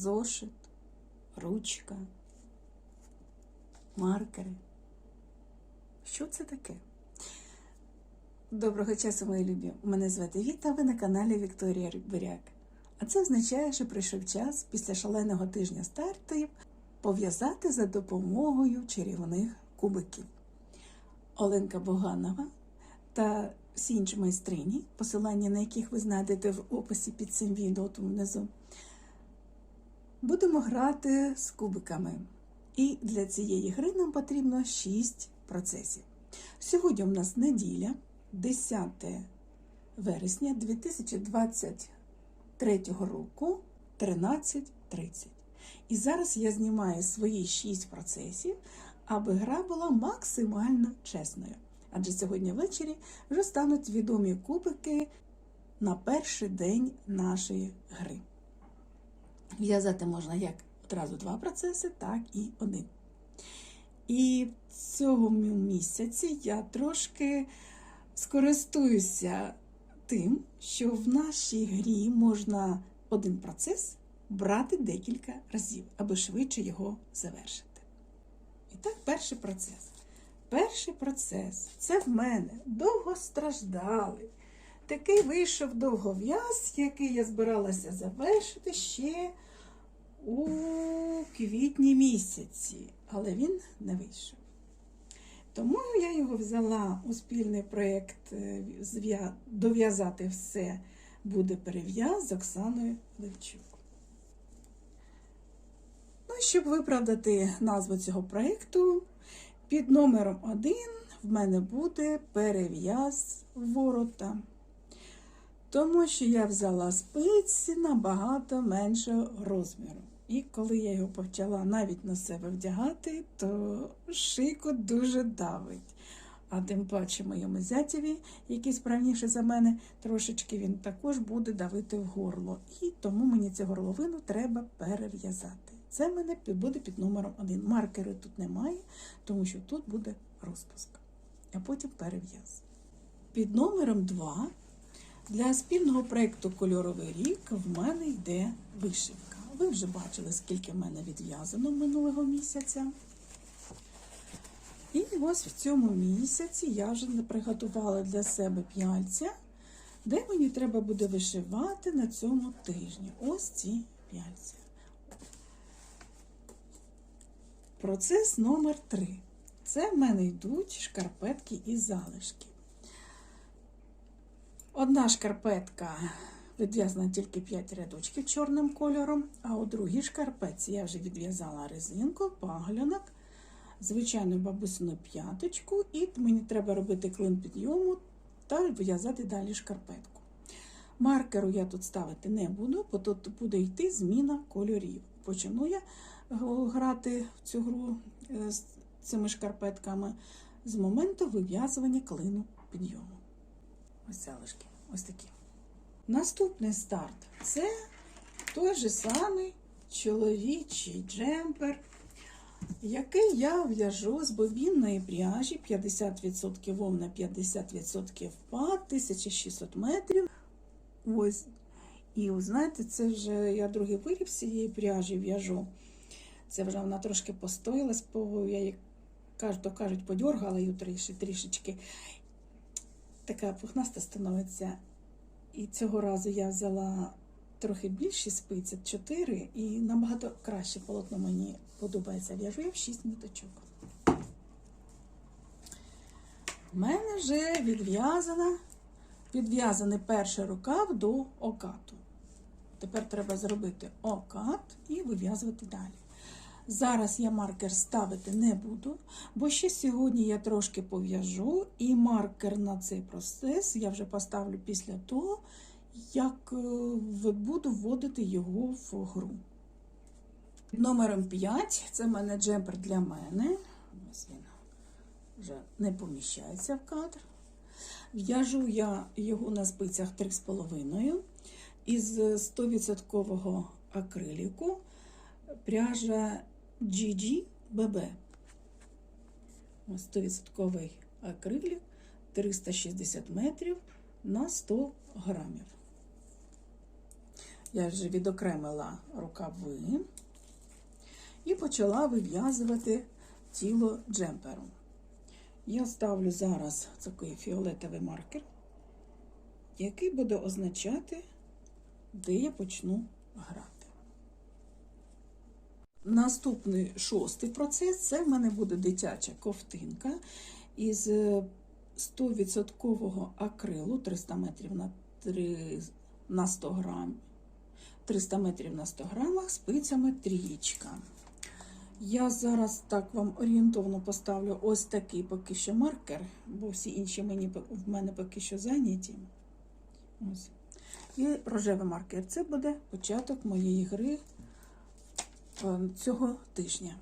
зошит, ручка, маркери. Що це таке? Доброго часу, мої любі! Мене звати Віта, ви на каналі Вікторія Буряк. А це означає, що прийшов час після шаленого тижня стартів пов'язати за допомогою чарівних кубиків. Оленка Боганова та всі інші майстрині, посилання на яких ви знайдете в описі під цим відео тут внизу. Будемо грати з кубиками. І для цієї гри нам потрібно 6 процесів. Сьогодні у нас неділя, 10 вересня 2023 року 13.30. І зараз я знімаю свої 6 процесів, аби гра була максимально чесною. Адже сьогодні ввечері вже стануть відомі кубики на перший день нашої гри. В'язати можна як одразу два процеси, так і один. І в цьому місяці я трошки скористуюся тим, що в нашій грі можна один процес брати декілька разів, аби швидше його завершити. І так, перший процес. Перший процес це в мене довгостраждалий. Такий вийшов довгов'яз, який я збиралася завершити ще у квітні місяці, але він не вийшов. Тому я його взяла у спільний проєкт е, дов'язати все буде перев'яз з Оксаною Левчук. Ну, щоб виправдати назву цього проєкту, під номером 1 в мене буде перев'яз ворота. Тому що я взяла спиці набагато меншого розміру. І коли я його почала навіть на себе вдягати, то шийку дуже давить. А тим паче моєму зятєві, який справніше за мене, трошечки він також буде давити в горло. І тому мені цю горловину треба перев'язати. Це мене буде під номером 1. Маркери тут немає, тому що тут буде розпуск, а потім перев'яз. Під номером 2 для спільного проєкту Кольоровий рік в мене йде вишивка. Ви вже бачили, скільки в мене відв'язано минулого місяця. І ось в цьому місяці я вже приготувала для себе п'яльця, де мені треба буде вишивати на цьому тижні. Ось ці п'яльця. Процес номер 3. Це в мене йдуть шкарпетки і залишки. Одна шкарпетка відв'язана тільки 5 рядочків чорним кольором, а у другій шкарпетці я вже відв'язала резинку, паглянок, звичайну бабусину п'яточку, і мені треба робити клин підйому та в'язати далі шкарпетку. Маркеру я тут ставити не буду, бо тут буде йти зміна кольорів. Почну я грати в цю гру е, з цими шкарпетками з моменту вив'язування клину підйому. Ось залишки, ось такі. Наступний старт це той же самий чоловічий джемпер, який я в'яжу з бобінної пряжі 50% вовна, 50% пад, 1600 метрів. Ось. І знаєте, це вже я другий виріб з цієї пряжі в'яжу. Це вже вона трошки постоялась, я її, то кажуть, подьоргала її трішечки. Така пухнаста становиться. І цього разу я взяла трохи більші спиці, 4, і набагато краще полотно мені подобається. В'яжу я в 6 ниточок. У мене вже відв'язана, відв'язаний перший рукав до окату. Тепер треба зробити окат і вив'язувати далі. Зараз я маркер ставити не буду, бо ще сьогодні я трошки пов'яжу, і маркер на цей процес я вже поставлю після того, як е, буду вводити його в гру. Номером 5 це в мене джемпер для мене. Ось він вже не поміщається в кадр. В'яжу я його на спицях 3,5 із 100% акриліку пряжа GG BB. Ось 100% акрилік 360 метрів на 100 грамів. Я вже відокремила рукави і почала вив'язувати тіло джемперу. Я ставлю зараз такий фіолетовий маркер, який буде означати, де я почну грати. Наступний шостий процес це в мене буде дитяча ковтинка із е, 100% акрилу 300 метрів на 3 на 100 грам. 300 метрів на 100 грамах спицями трієчка. Я зараз так вам орієнтовно поставлю ось такий поки що маркер, бо всі інші мені, в мене поки що зайняті. Ось. І рожевий маркер. Це буде початок моєї гри е, цього тижня.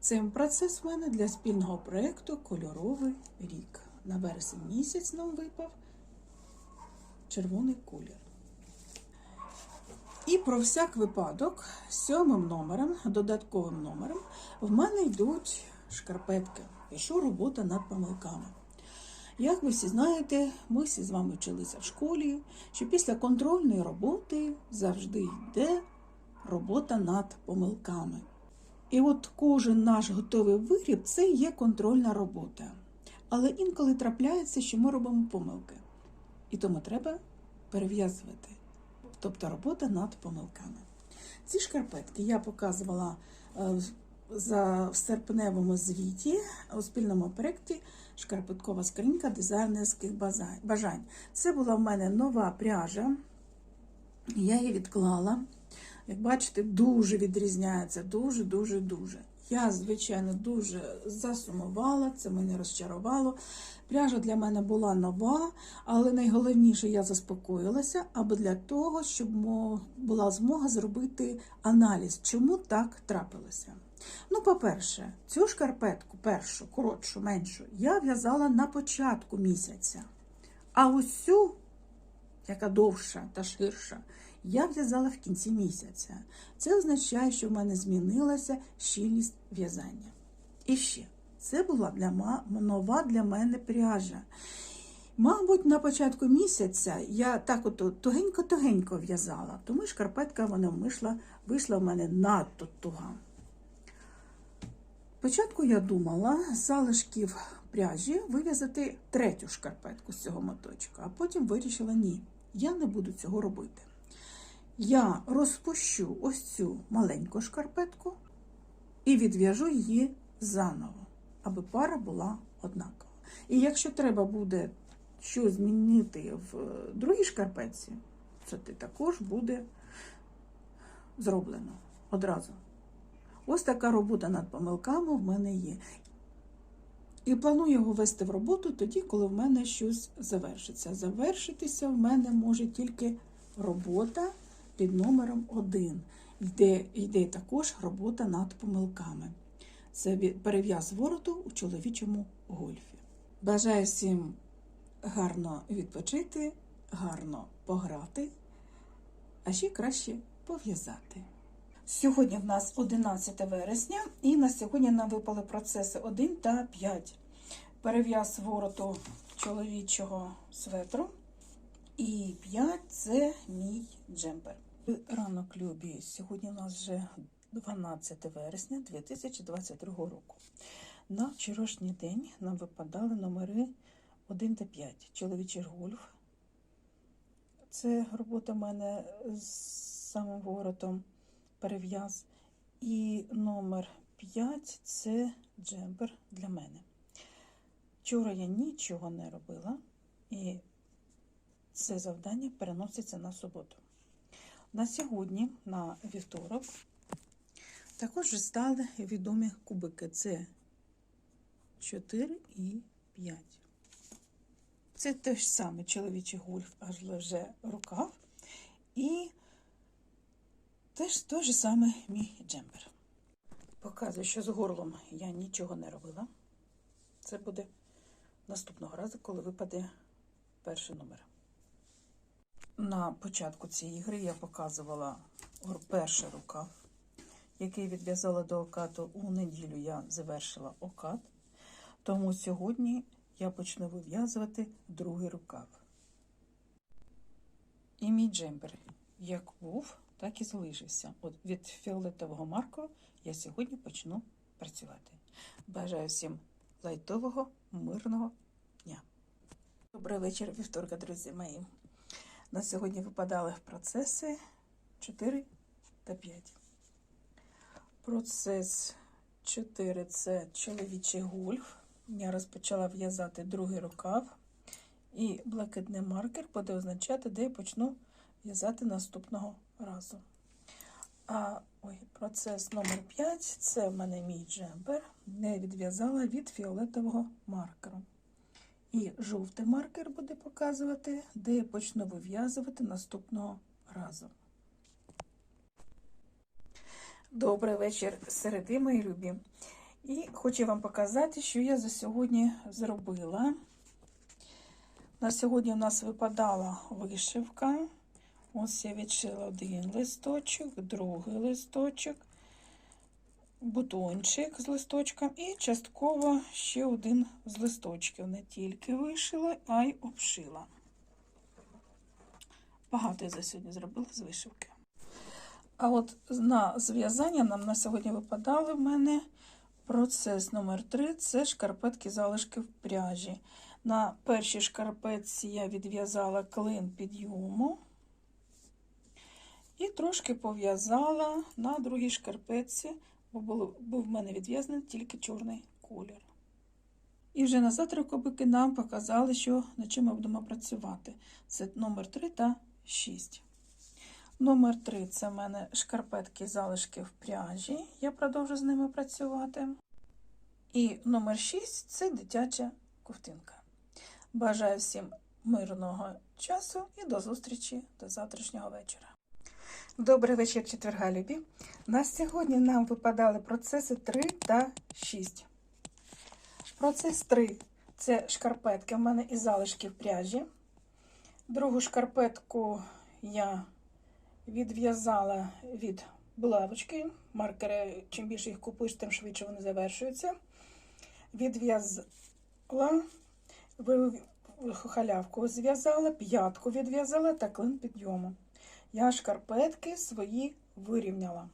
Це процес в мене для спільного проєкту Кольоровий рік. На вересень місяць нам випав червоний колір. І про всяк випадок, сьомим номером, додатковим номером, в мене йдуть шкарпетки. Пишу робота над помилками. Як ви всі знаєте, ми всі з вами вчилися в школі, що після контрольної роботи завжди йде робота над помилками. І от кожен наш готовий виріб це є контрольна робота. Але інколи трапляється, що ми робимо помилки. І тому треба перев'язувати. Тобто робота над помилками. Ці шкарпетки я показувала е, за в серпневому звіті у спільному проєкті Шкарпеткова скринька дизайнерських бажань. Це була в мене нова пряжа. Я її відклала. Як бачите, дуже відрізняється, дуже, дуже, дуже. Я, звичайно, дуже засумувала, це мене розчарувало. Пряжа для мене була нова, але найголовніше я заспокоїлася, аби для того, щоб була змога зробити аналіз, чому так трапилося. Ну, по-перше, цю шкарпетку, першу, коротшу, меншу, я в'язала на початку місяця. А ось цю, яка довша та ширша, я в'язала в кінці місяця. Це означає, що в мене змінилася щільність в'язання. І ще, це була для нова для мене пряжа. Мабуть, на початку місяця я так от тугенько-тугенько в'язала, тому шкарпетка вона вийшла, вийшла в мене надто туга. Спочатку я думала з залишків пряжі вив'язати третю шкарпетку з цього моточка, а потім вирішила ні, я не буду цього робити. Я розпущу ось цю маленьку шкарпетку і відв'яжу її заново, аби пара була однакова. І якщо треба буде щось змінити в е, другій шкарпетці, це також буде зроблено одразу. Ось така робота над помилками в мене є. І планую його вести в роботу тоді, коли в мене щось завершиться. Завершитися в мене може тільки робота під номером 1. Йде, йде також робота над помилками. Це перев'яз вороту у чоловічому гольфі. Бажаю всім гарно відпочити, гарно пограти, а ще краще пов'язати. Сьогодні в нас 11 вересня, і на сьогодні нам випали процеси 1 та 5. Перев'яз вороту чоловічого светру. І 5 це мій джемпер. Ранок любі. Сьогодні у нас вже 12 вересня 2022 року. На вчорашній день нам випадали номери 1 та 5. Чоловічий гольф. Це робота в мене з самим воротом перев'яз. І номер 5 це джемпер для мене. Вчора я нічого не робила, і це завдання переноситься на суботу. На сьогодні, на вівторок, також стали відомі кубики. Це 4 і 5. Це те ж саме чоловічий гольф, аж вже рукав. І теж той же саме мій джемпер. Показую, що з горлом я нічого не робила. Це буде наступного разу, коли випаде перший номер. На початку цієї гри я показувала перший рукав, який відв'язала до окату. У неділю я завершила окат. Тому сьогодні я почну вив'язувати другий рукав. І мій джемпер, як був, так і залишився. От від фіолетового маркеру я сьогодні почну працювати. Бажаю всім лайтового, мирного дня. Добрий вечір, вівторка, друзі мої. На сьогодні випадали в процеси 4 та 5. Процес 4 це чоловічий гольф. Я розпочала в'язати другий рукав. І блакитний маркер буде означати, де я почну в'язати наступного разу. А ой, процес номер 5 це в мене мій джемпер. Не відв'язала від фіолетового маркеру. І жовтий маркер буде показувати, де я почну вив'язувати наступного разу. Добрий вечір, середи, мої любі. І хочу вам показати, що я за сьогодні зробила. На сьогодні у нас випадала вишивка. Ось я відшила один листочок, другий листочок, бутончик з листочком і частково ще один з листочків. Не тільки вишила, а й обшила. Багато я за сьогодні зробила з вишивки. А от на зв'язання нам на сьогодні випадали в мене процес номер 3 це шкарпетки залишки в пряжі. На першій шкарпетці я відв'язала клин підйому і трошки пов'язала на другій шкарпетці, бо був в мене відв'язаний тільки чорний колір. І вже на завтра кубики нам показали, що над чим ми будемо працювати. Це номер 3 та 6. Номер 3 це в мене шкарпетки залишки в пряжі. Я продовжу з ними працювати. І номер 6 це дитяча ковтинка. Бажаю всім мирного часу і до зустрічі до завтрашнього вечора. Добрий вечір, четверга, любі. На сьогодні нам випадали процеси 3 та 6. Процес 3 це шкарпетки. У мене і залишки в пряжі. Другу шкарпетку я відв'язала від булавочки. Маркери, чим більше їх купуєш, тим швидше вони завершуються. Відв'язала халявку зв'язала, п'ятку відв'язала та клин підйому. Я шкарпетки свої вирівняла.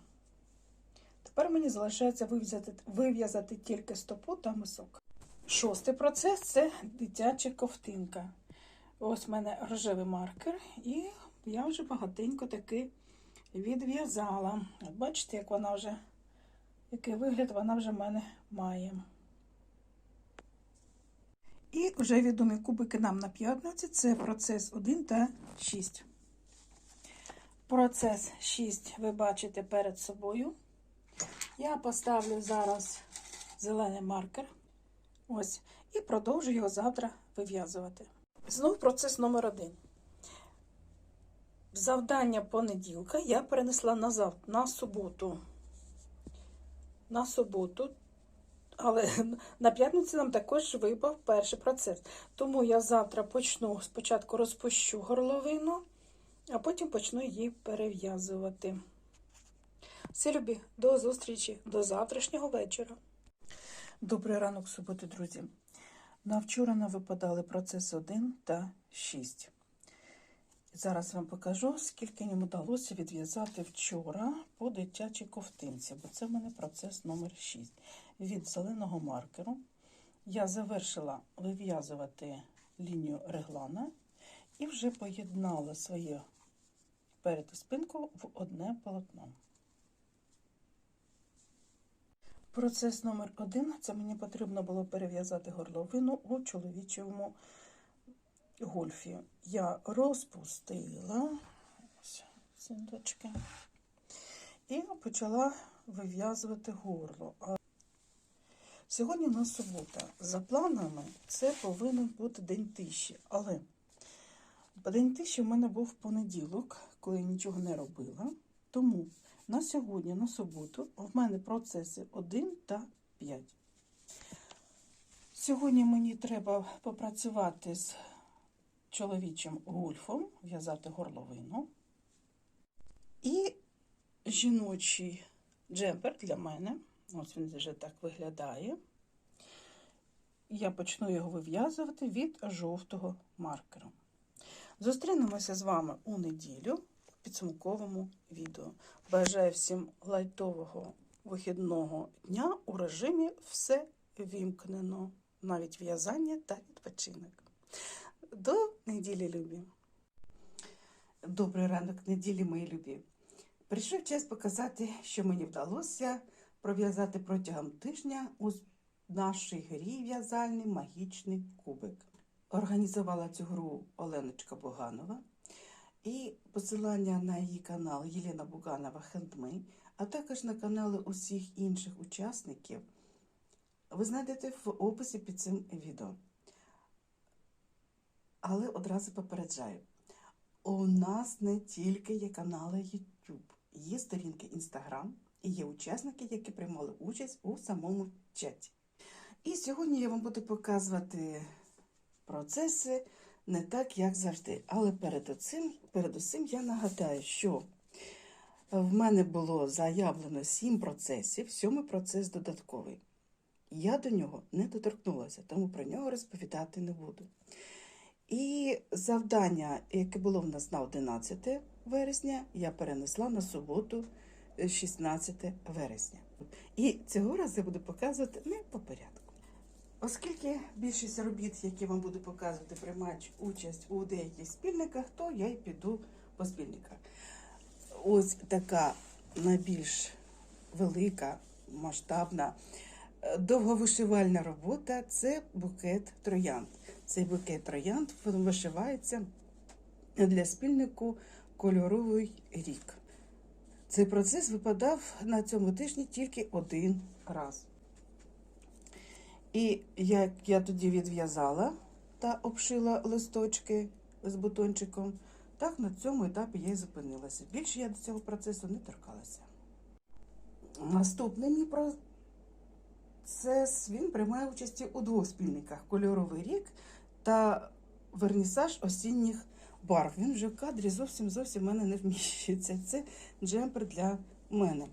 Тепер мені залишається вив'язати, вив'язати тільки стопу та мисок. Шостий процес це дитяча ковтинка. Ось в мене рожевий маркер, і я вже багатенько таки відв'язала. От бачите, як вона вже, який вигляд вона вже в мене має. І вже відомі кубики нам на п'ятниці це процес 1 та 6. Процес 6 ви бачите перед собою. Я поставлю зараз зелений маркер. Ось, і продовжу його завтра вив'язувати. Знову процес номер 1. Завдання понеділка я перенесла на завтра, на суботу. На суботу але на п'ятницю нам також випав перший процес. Тому я завтра почну спочатку розпущу горловину, а потім почну її перев'язувати. Все, любі, до зустрічі, до завтрашнього вечора. Добрий ранок, суботи, друзі. На вчора нам випадали процес 1 та 6. Зараз вам покажу, скільки їм вдалося відв'язати вчора по дитячій ковтинці, бо це в мене процес номер 6 від зеленого маркеру. Я завершила вив'язувати лінію реглана і вже поєднала своє перед і спинку в одне полотно. Процес номер один це мені потрібно було перев'язати горловину у чоловічому гольфі. Я розпустила ось і почала вив'язувати горло. Сьогодні у нас субота. За планами це повинен бути день тиші. Але день тиші в мене був понеділок, коли я нічого не робила. Тому на сьогодні, на суботу, в мене процеси 1 та 5. Сьогодні мені треба попрацювати з чоловічим гольфом, в'язати горловину. І жіночий джемпер для мене. Ось він вже так виглядає. Я почну його вив'язувати від жовтого маркера. Зустрінемося з вами у неділю в підсумковому відео. Бажаю всім лайтового вихідного дня у режимі все вімкнено, навіть в'язання та відпочинок. До неділі, любі! Добрий ранок неділі, мої любі! Прийшов час показати, що мені вдалося пров'язати протягом тижня у нашій грі в'язальний магічний кубик. Організувала цю гру Оленочка Буганова. І посилання на її канал Єлена Буганова Хендмей, а також на канали усіх інших учасників ви знайдете в описі під цим відео. Але одразу попереджаю: у нас не тільки є канали YouTube, є сторінки Instagram і є учасники, які приймали участь у самому чаті. І сьогодні я вам буду показувати процеси не так, як завжди. Але перед цим, перед усім я нагадаю, що в мене було заявлено 7 процесів, сьомий процес додатковий. Я до нього не доторкнулася, тому про нього розповідати не буду. І завдання, яке було в нас на 11 вересня, я перенесла на суботу, 16 вересня. І цього разу я буду показувати не по порядку. Оскільки більшість робіт, які вам буду показувати, приймають участь у деяких спільниках, то я й піду по спільниках. Ось така найбільш велика, масштабна, е, довговишивальна робота це букет троянд. Цей букет троянд вишивається для спільнику кольоровий рік. Цей процес випадав на цьому тижні тільки один раз. І як я тоді відв'язала та обшила листочки з бутончиком, так на цьому етапі я і зупинилася. Більше я до цього процесу не торкалася. Наступний мій процес він приймає участь у двох спільниках: кольоровий рік та вернісаж осінніх барв. Він вже в кадрі зовсім зовсім в мене не вміщується. Це джемпер для мене.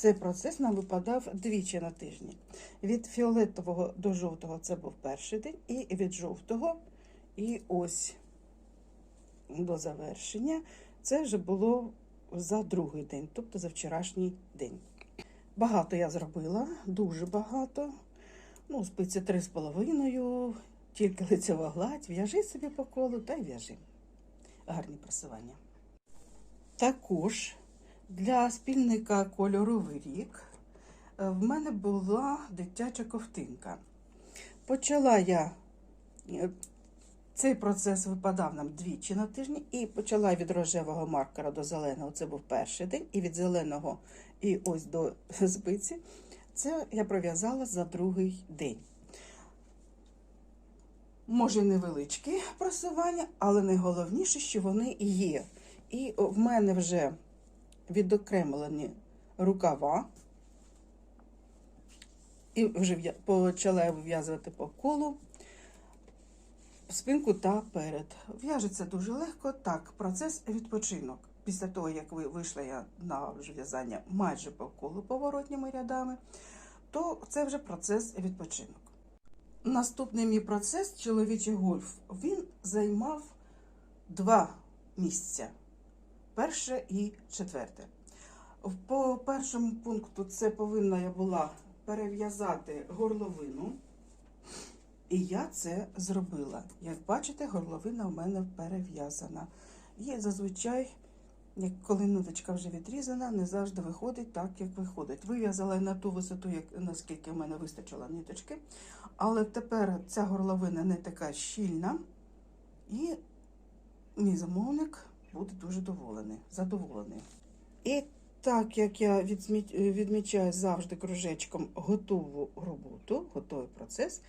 Цей процес нам випадав двічі на тижні. Від фіолетового до жовтого це був перший день, і від жовтого, і ось до завершення, це вже було за другий день, тобто за вчорашній день. Багато я зробила, дуже багато. Ну, спиці три з половиною, тільки лицева гладь, в'яжи собі по колу та й в'яжи. Гарні просування. Також для спільника кольоровий рік е, в мене була дитяча ковтинка. Почала я е, цей процес випадав нам двічі на тижні, і почала від рожевого маркера до зеленого. Це був перший день, і від зеленого і ось до спиці. Це я пров'язала за другий день. Може, невеличкі просування, але найголовніше, що вони є. І в мене вже відокремлені рукава, і вже почала вив'язувати по колу, спинку та перед. В'яжеться дуже легко. Так, процес відпочинок. Після того, як ви вийшла я на в'язання майже по колу поворотніми рядами, то це вже процес відпочинок. Наступний мій процес чоловічий гольф. Він займав два місця перше і четверте. По першому пункту це повинна я була перев'язати горловину. І я це зробила. Як бачите, горловина у мене перев'язана. І зазвичай, як коли ниточка вже відрізана, не завжди виходить так, як виходить. Вив'язала на ту висоту, як, наскільки в мене вистачило ниточки. Але тепер ця горловина не така щільна, і мій замовник буде дуже доволений, задоволений. І так як я відмічаю завжди кружечком готову роботу, готовий процес,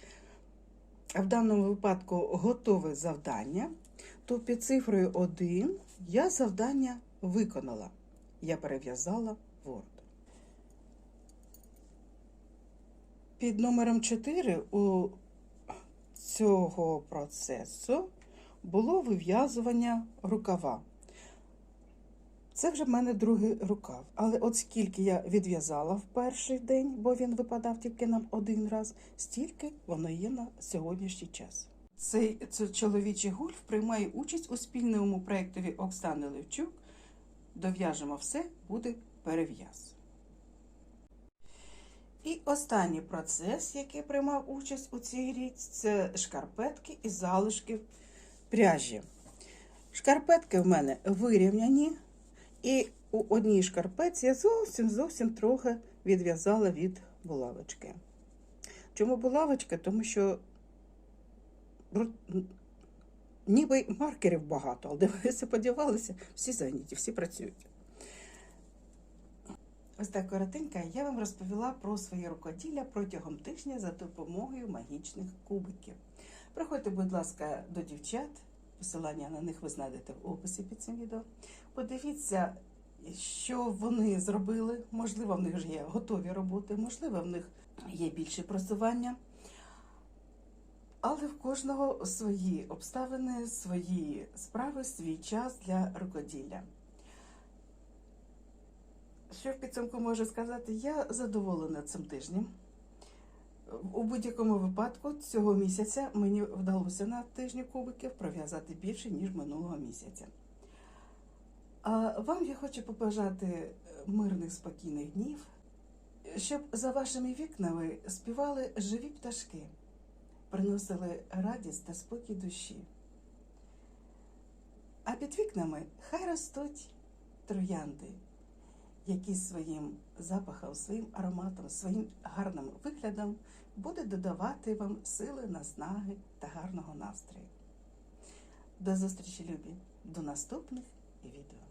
а в даному випадку готове завдання, то під цифрою 1 я завдання виконала. Я перев'язала Word. Під номером 4 у цього процесу було вив'язування рукава. Це вже в мене другий рукав. Але от скільки я відв'язала в перший день, бо він випадав тільки нам один раз, стільки воно є на сьогоднішній час. Цей, цей чоловічий гольф приймає участь у спільному проєктові Оксани Левчук дов'яжемо все, буде перев'яз. І останній процес, який приймав участь у цій грі, це шкарпетки і залишки пряжі. Шкарпетки в мене вирівняні, і у одній шкарпеці я зовсім зовсім трохи відв'язала від булавочки. Чому булавочка? Тому що ніби маркерів багато, але дивилися, подівалися, всі зайняті, всі працюють. Ось так коротенько я вам розповіла про своє рукоділля протягом тижня за допомогою магічних кубиків. Приходьте, будь ласка, до дівчат. Посилання на них ви знайдете в описі під цим відео. Подивіться, що вони зробили. Можливо, в них вже є готові роботи, можливо, в них є більше просування. Але в кожного свої обставини, свої справи, свій час для рукоділля. Що в підсумку можу сказати? Я задоволена цим тижнем. У будь-якому випадку цього місяця мені вдалося на тижні кубиків пров'язати більше, ніж минулого місяця. А вам я хочу побажати мирних, спокійних днів, щоб за вашими вікнами співали живі пташки, приносили радість та спокій душі. А під вікнами хай ростуть троянди, які своїм запахом, своїм ароматом, своїм гарним виглядом буде додавати вам сили, наснаги та гарного настрою. До зустрічі, любі, до наступних відео.